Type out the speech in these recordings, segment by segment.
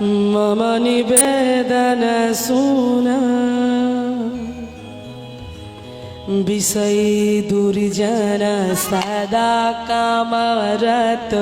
मम निवेदन सुना বিষয় দুর্জন সদা কামরত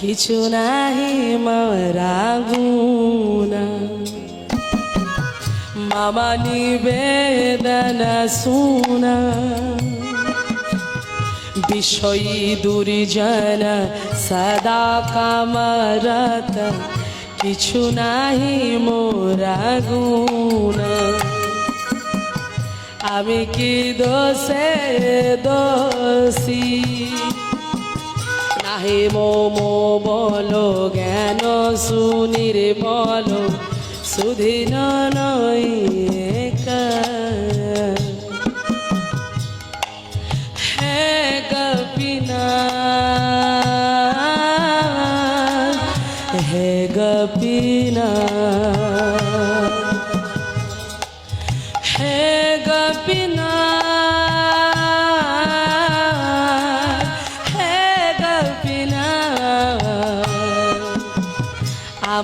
কিছু নাহি মরা গুণা মম নিবেদন সুনা বিষয় দুর্জন সদা কামরত কিছু নাহি মোরা গুণা। আমি কি দোষে দোষী? নাহি মোমো বলো, জ্ঞান শুনির বলো, সুধীন নয়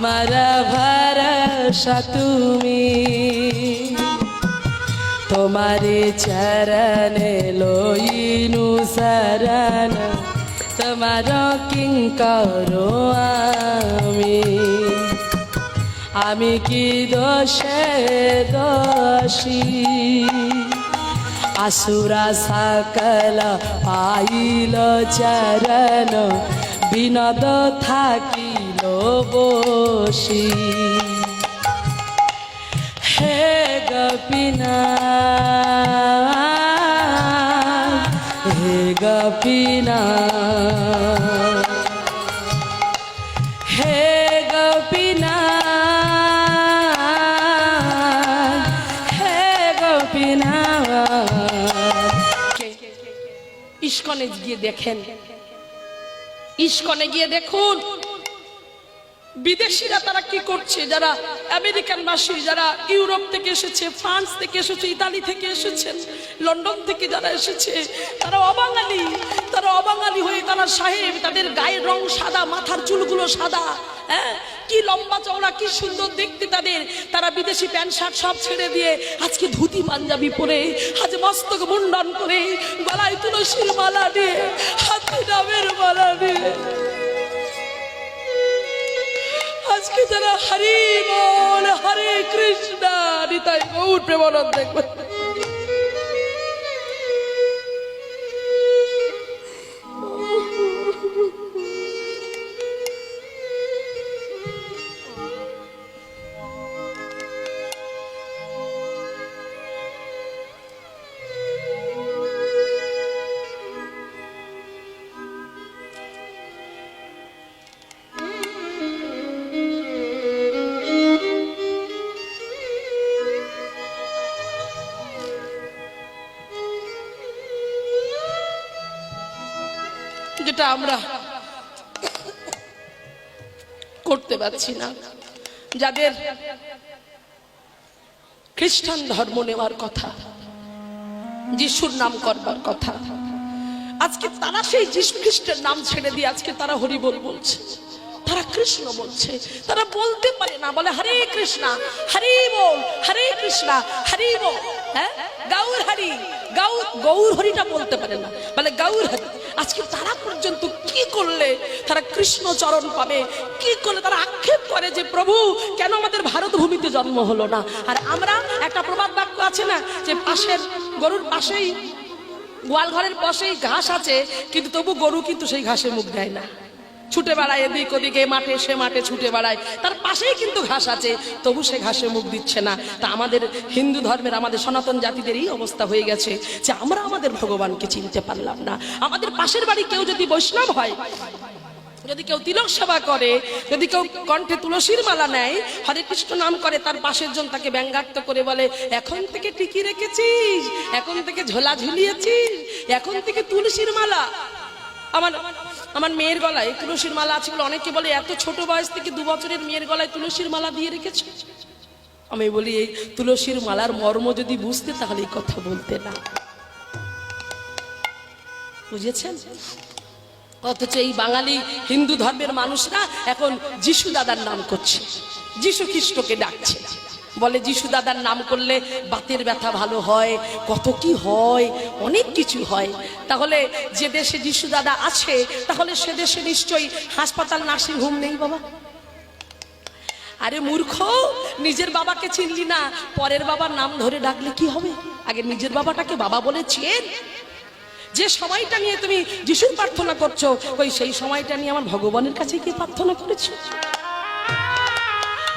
আমার ভরসা তুমি। তোমারে চরণে লইনু শরণ, তোমার কিঙ্কর আমি। আমি কি দোষে দোষী? আসুরা সকল পাইল চরণ, বিনদ থাকিল বসী হে গপিনা হে গপিনা। হে গপিনা হে গপিনা। ইস্কনে গিয়ে দেখেন। ইস্কনে গিয়ে দেখুন। বিদেশিরা তারা কি করছে? যারা আমেরিকান বাসী, যারা ইউরোপ থেকে এসেছে, ফ্রান্স থেকে এসেছে, ইতালি থেকে এসেছেন লন্ডন থেকে যারা এসেছে, তারা অবাঙালি। তারা অবাঙালি হয়ে তারা সাহেব, তাদের গায়ের রং সাদা, মাথার চুলগুলো সাদা হ্যাঁ? কি লম্বা চওড়া, কি সুন্দর দেখতে তাদের। তারা বিদেশি প্যান্ট, শার্ট সব ছেড়ে দিয়ে আজকে ধুতি পাঞ্জাবি পরে, আজ মস্তক মুন্ডন করে গলায় তুলসীর মালা দিয়ে, হাতে নামের মালা দিয়ে। আজকে যারা হরি বল হরে কৃষ্ণ নিতাই গৌর প্রেমানন্দ দেখবে। যেটা আমরা করতে পারছি না। যাদের খ্রিস্টান ধর্ম নেওয়ার কথা, যিশুর নাম করবার কথা, আজকে তারা সেই যিশু খ্রিস্টের নাম ছেড়ে দিয়ে আজকে তারা হরিবোল বলছে, তারা কৃষ্ণ বলছে, তারা বলতে পারে না, বলে হরে কৃষ্ণা, হরি বল, হরে কৃষ্ণা, হরি বল হ্যাঁ? গৌর হরি গৌর গৌর হরিটা বলতে পারে না, বলে গৌর হরি। আজকে তারা পর্যন্ত কি করলে? তারা কৃষ্ণ চরণ পাবে। কি করলে? তারা আক্ষেপ করে যে, প্রভু, কেন আমাদের ভারত ভূমিতে জন্ম হলো না? আর আমরা একটা প্রবাদ বাক্য আছে না, যে পাশের গরুর পাশেই গোয়াল ঘরের পাশেই ঘাস আছে, কিন্তু তবু গরু কিন্তু সেই ঘাসে মুখ দেয় না। ছুটে বেড়ায় এদিক ওদিকে, মাঠে সে মাঠে ছুটে বেড়ায়। তার পাশেই কিন্তু ঘাস আছে, তবু সে ঘাসে মুখ দিচ্ছে না। তা আমাদের হিন্দু ধর্মের, আমাদের সনাতন জাতিদের এই অবস্থা হয়ে গেছে যে আমরা আমাদের ভগবানকে চিনতে পারলাম না। আমাদের পাশের বাড়ি কেউ যদি বৈষ্ণব হয়, যদি কেউ তিলক সেবা করে, যদি কেউ কণ্ঠে তুলসীর মালা নেয়, হরে কৃষ্ণ নাম করে, তার পাশের জন তাকে ব্যঙ্গাক্ত করে বলে, এখন থেকে টিকি রেখেছিস, এখন থেকে ঝোলা ঝুলিয়েছিস, এখন থেকে তুলসীর মালা। আমার আমার মেয়ের গলায় তুলসীর মালা আছে বলে অনেকে বলে, এত ছোট বয়স থেকে দু বছরের মেয়ের গলায় তুলসীর মালা দিয়ে রেখেছে? আমি বলি এই তুলসীর মালার মর্ম যদি বুঝতে, তাহলে এই কথা বলতে না। বুঝেছেন? অথচ এই বাঙালি হিন্দু ধর্মের মানুষরা এখন যিশু দাদার নাম করছে, যিশু খ্রিস্টকে ডাকছে। বলে, যিশু দাদার নাম করলে বাতের ব্যথা ভালো হয়, কত কি হয়, অনেক কিছু হয়। তাহলে যে দেশে যিশু দাদা আছে, তাহলে সে দেশে নিশ্চয়ই হাসপাতাল, নার্সিং হোম নেই বাবা। আরে মূর্খ, নিজের বাবাকে চিনলি না, পরের বাবার নাম ধরে ডাকলে কি হবে? আগে নিজের বাবাটাকে বাবা বলে চেন। যে সময়টা নিয়ে তুমি যিশুর প্রার্থনা করছ, ওই সেই সময়টা নিয়ে আমার ভগবানের কাছে কি প্রার্থনা করেছ।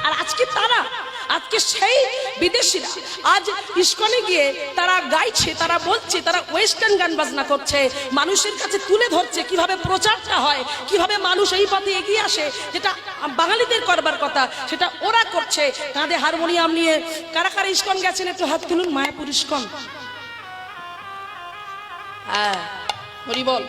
আর আজকে তারা আজকে সেই বিদেশিরা আজ ইস্কনে গিয়ে তারা গাইছে, তারা বলছে, তারা ওয়েস্টার্ন গান বাজনা করছে, মানুষের কাছে তুলে ধরছে কীভাবে প্রচারটা হয়, কীভাবে মানুষ এই পথে এগিয়ে আসে, যেটা বাঙালিদের করবার কথা, সেটা ওরা করছে। কাঁধে হারমোনিয়াম নিয়ে কারা কারা ইস্কন গেছেন, একটু হাত তুলুন, মায়াপুর ইস্কন। হ্যাঁ বল।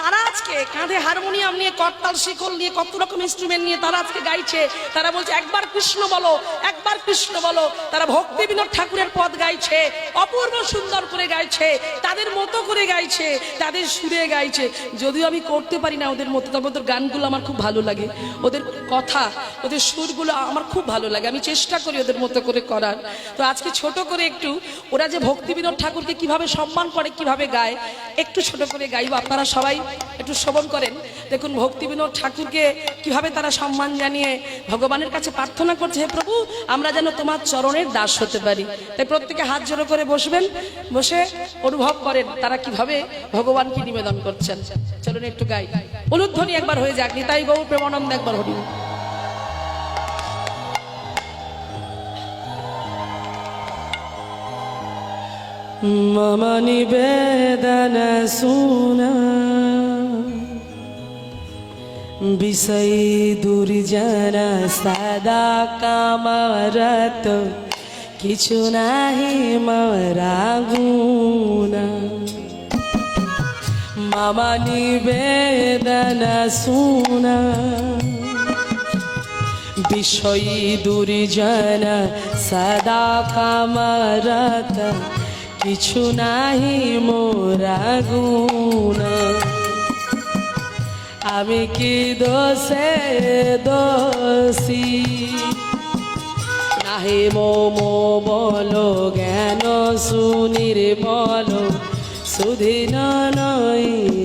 তারা আজকে কাঁধে হারমোনিয়াম নিয়ে করতাল শিকল নিয়ে, কত রকম ইনস্ট্রুমেন্ট নিয়ে তারা আজকে গাইছে। তারা বলছে, একবার কৃষ্ণ বলো, একবার কৃষ্ণ বলো। তারা ভক্তি বিনোদ ঠাকুরের পদ গাইছে, অপূর্ব সুন্দর করে গাইছে, তাদের মতো করে গাইছে, তাদের সুরে গাইছে। যদিও আমি করতে পারি না ওদের মতো, তবে ওদের গানগুলো আমার খুব ভালো লাগে। ওদের কথা, ওদের সুরগুলো আমার খুব ভালো লাগে, আমি চেষ্টা করি ওদের মতো করে করার। তো আজকে ছোট করে একটু, ওরা যে ভক্তি বিনোদ ঠাকুরকে কীভাবে সম্মান করে, কীভাবে গায়, একটু ছোট করে গাইব, আপনারা সবাই একটু শ্রবণ করেন। দেখুন ভক্তি বিনোদ ঠাকুরকে কীভাবে তারা সম্মান জানিয়ে ভগবানের কাছে প্রার্থনা করছে, হে প্রভু, আমরা যেন তোমার চরণের দাস হতে পারি। তাই প্রত্যেকে হাত জোড়ো করে বসবেন, বসে অনুভব করেন তারা কীভাবে ভগবানকে নিবেদন করছেন। চলুন একটু গাই। অনুধ্বনি একবার হয়ে যাক, নিতাই গৌর প্রেমানন্দ একবার হরি। मम निवेदन सुना विषय দুর্জন সদা কামরত কিছু নাহি মরা গুণা মম নিবেদন সুনা বিষয়ী দুর্জন সদা কামরত কিছু নাহি মোরা গুণ। আমি কি দোষে দোষী? নাহি মোমো বলো, জ্ঞান সুনির বলো সুধীন নয়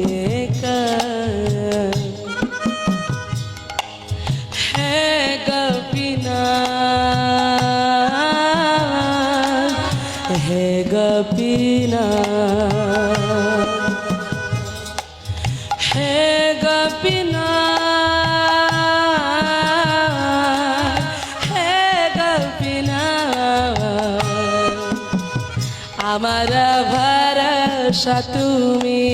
আমার ভরসা তুমি।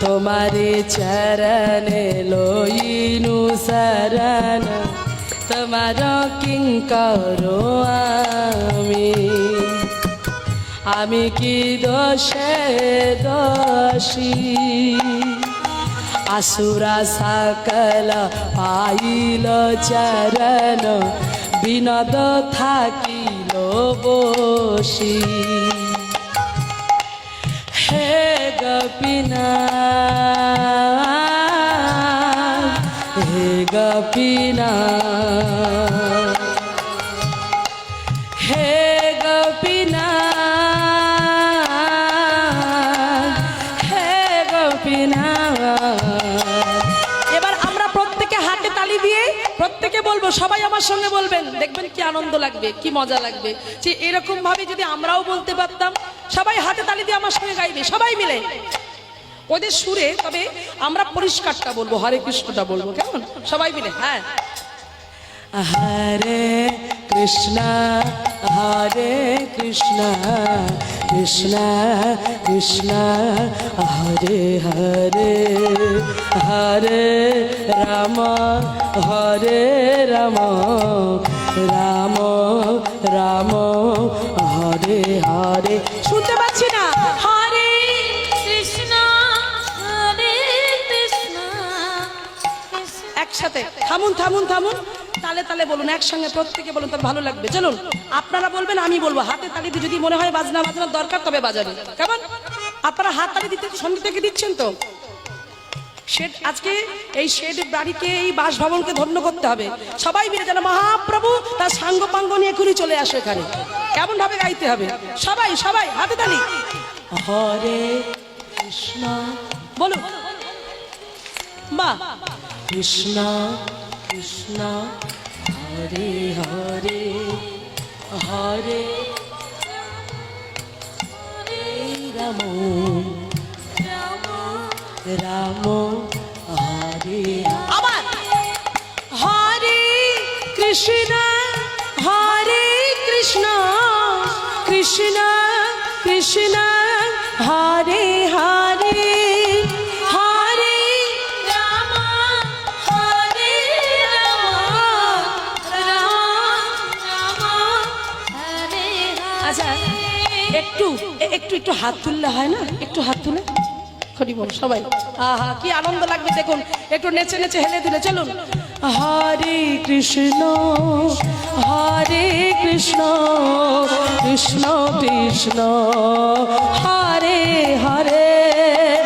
তোমারে চরণে লইনু শরণ, তোমার কিঙ্কর আমি। আমি কি দোষে দোষী? আসুরা সকল পাইল চরণ, বিনদ থাকিল বসী হে গপিনা হে গপিনা হে সবাই আমার সঙ্গে বলবেন, দেখবেন কি আনন্দ লাগবে, কি মজা লাগবে। যে এরকম ভাবে যদি আমরাও বলতে পারতাম, সবাই হাতে তালি দিয়ে আমার সঙ্গে গাইবে, সবাই মিলে। ওদের সুরে, তবে আমরা পরিষ্কারটা বলব, হরে কৃষ্ণটা বলব, কেমন? সবাই মিলে হ্যাঁ। হরে কৃষ্ণ হরে কৃষ্ণ কৃষ্ণ কৃষ্ণ হরে হরে হরে রাম হরে রাম রাম রাম হরে হরে। শুনতে পাচ্ছি না? হরে কৃষ্ণ হরে কৃষ্ণ কৃষ্ণ একসাথে। থামুন থামুন থামুন। তালে তালে বলুন, একসঙ্গে প্রত্যেকে বলুন তাহলে ভালো লাগবে। চলুন, আপনারা বলবেন, আমি বলব। হাতে তালি যদি মনে হয় বাজনা বাজনার দরকার, তবে বাজাবে কেমন? আপনারা হাত তালি দিতে সঙ্গে থেকে দিচ্ছেন তো? শেড, আজকে এই শেড বাড়িকে, এই বাসভবনকে ধন্য করতে হবে। সবাই মিলে যেন মহাপ্রভু তার সাঙ্গ পাঙ্গ নিয়ে ঘুরে চলে আসে এখানে। কেমন ভাবে গাইতে হবে? সবাই সবাই, হাতে তালি। হরে কৃষ্ণ। বলুন। মা কৃষ্ণ কৃষ্ণ হরে হরে হরে। রাম রাম হরে। আবার। হরে কৃষ্ণ হাত তুললে হয় না? একটু হাত তুলে। হরি বল সবাই। আহা কি আনন্দ লাগবে দেখুন। একটু নেচে নেচে হেলে দিলে চলুন। হরে কৃষ্ণ হরে কৃষ্ণ কৃষ্ণ কৃষ্ণ। হরে হরে হরে।